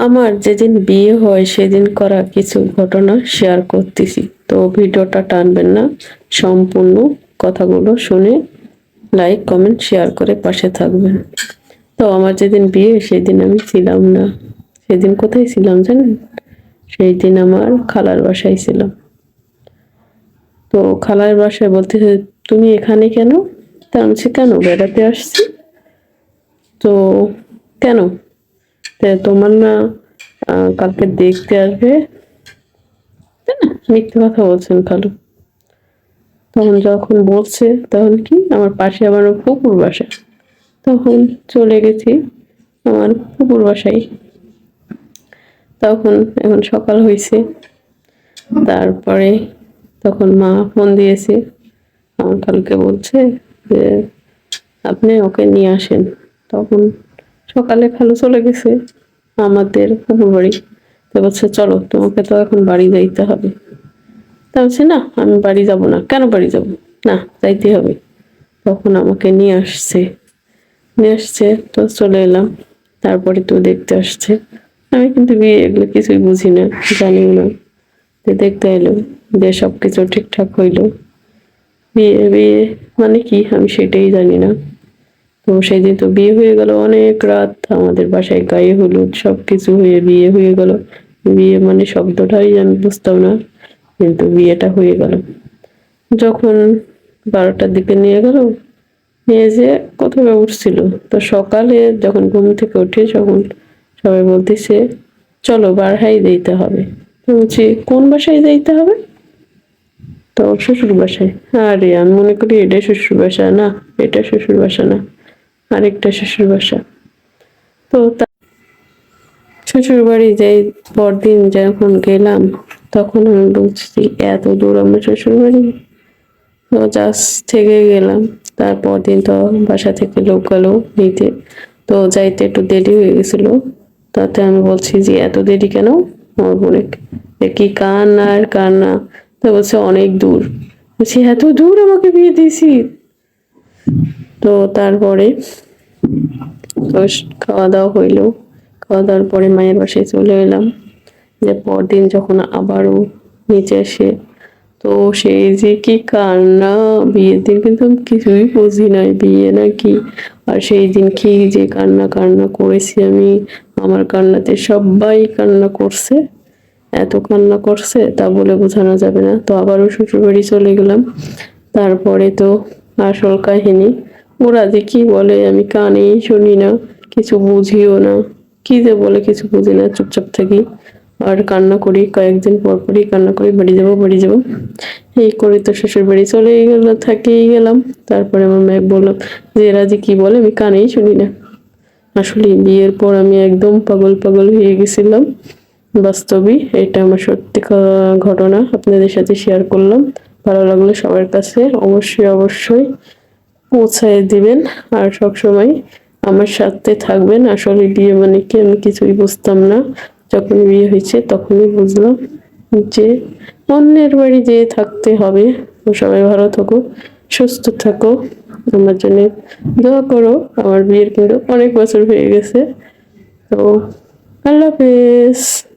আমার যেদিন বিয়ে হয়, সেদিন করা কিছু ঘটনা শেয়ার করতেছি। তো ভিডিওটা টানবেন না, সম্পূর্ণ কথাগুলো শুনে লাইক কমেন্ট শেয়ার করে পাশে থাকবেন। তো আমার যেদিন বিয়ে, সেদিন আমি ছিলাম না। সেদিন কোথায় ছিলাম জানেন? সেই দিন আমার খালার বাসায় ছিলাম। তো খালার বাসায় বলতেছে তুমি এখানে কেন? তা আমি কেন বেড়াতে আসছি? তো কেন? তোমার না কালকে দেখতে আসবে? মিথ্যে কথা বলছেন খালু তখন যখন বলছে, তখন কি? আমার পাশে আবার পুকুর বাসা। তখন চলে গেছি আমার পুকুর বাসায়। তখন এখন সকাল হয়েছে তারপরে তখন মা ফোন দিয়েছে। আমার খালুকে বলছে যে, আপনি ওকে নিয়ে আসেন। তখন সকালে খালু চলে গেছে, আমাদের বাড়ি তো বলছে, চলো, তোমাকে তো এখন বাড়ি যাইতে হবে। তা বলছে, না, আমি বাড়ি যাব না। কেন বাড়ি যাব? না, যাইতে হবে। তখন আমাকে নিয়ে আসছে। নিয়ে আসছে, তো চলে এলাম। তারপরে তো দেখতে আসছে। আমি কিন্তু বিয়ে এগুলো কিছুই বুঝি না জানিও না। যে দেখতে এলো যে সব কিছু ঠিকঠাক হইল। বিয়ে বিয়ে মানে কি? আমি সেটাই জানি না। তো সেদিন তো বিয়ে হয়ে গেল অনেক রাত, আমাদের বাসায় গায়ে হলুদ সব কিছু হয়ে বিয়ে হয়ে গেল। বিয়ে মানে শব্দটাই আমি বুঝতাম না, কিন্তু বিয়েটা হয়ে গেল। যখন বারোটার দিকে নিয়ে গেল, নিয়ে যে কোথাও উঠছিল? তো সকালে যখন ঘুম থেকে উঠে যখন সবাই বলতেছে, চলো বারহাই দিতে হবে। বলছি, কোন বাসায় যাইতে হবে? তো শ্বশুর বাসায়? আরে, আমি মনে করি এটা শ্বশুর বাসা না, এটা শ্বশুর বাসা না। আরেকটা শ্বশুর বাসা। তো শ্বশুর বাড়ি যাই পরদিন যখন গেলাম, তখন আমি বুঝছি এত দূর আমার শ্বশুর বাড়ি তো জাস্ট থেকে গেলাম, তারপর দিন তো বাসা থেকে লোক গেল নিতে। তো যাইতে একটু দেরি হয়ে গেছিল, তাতে আমি বলছি যে এত দেরি কেন? আমার বোনে কি কান আর কান না। তো বলছে অনেক দূর। বলছি, এত দূর আমাকে বিয়ে দিয়েছি তো তারপরে খাওয়া দাওয়া হইল। খাওয়া দাওয়ার পরে মায়ের বাসায় চলে এলাম। যে পরদিন যখন আবারও নিচে আসে তো সেই যে কি কান্না, বিয়ের দিন কিন্তু আমি কিছুই বুঝি নাই, বিয়ে নাকি? আর সেই দিন কি যে কান্না কান্না করেছি আমি, আমার কান্নাতে সবাই কান্না করছে। এত কান্না করছে, তা বলে বোঝানো যাবে না। তো আবারও শ্বশুরবাড়ি চলে গেলাম। তারপরে তো আসল কাহিনী ওরা যে কি বলে আমি কানেই শুনি না, কিছু বুঝিও না। কি যে বলে কিছু বুঝি না, চুপচাপ থাকি। আর কান্না করি, কয়েকদিন পর পরই কান্না করি, বাড়ি যাব বাড়ি যাব। এই করে তো শ্বশুর বাড়ি চলে গেল, থেকেই গেলাম। তারপরে আমার মেয়ে বললাম যে এরা যে কি বলে আমি কানেই শুনি না। আসলে বিয়ের পর আমি একদম পাগল পাগল হয়ে গেছিলাম। বাস্তবিক এটা আমার সত্যি ঘটনা। আপনাদের সাথে শেয়ার করলাম। ভালো লাগল সবার কাছে। অবশ্যই অবশ্যই পৌঁছায় দিবেন আর সব সময় আমার সাথে থাকবেন। আসলে বিয়ে মানে কি? আমি কিছুই বুঝতাম না। যখন বিয়ে হয়েছে তখনই বুঝলাম যে অন্যের বাড়ি যেয়ে থাকতে হবে। সবাই ভালো থাকো, সুস্থ থাকো। আমার জন্য দোয়া করো। আমার বিয়ের কিন্তু অনেক বছর হয়ে গেছে। তো আল্লাহ হাফেজ।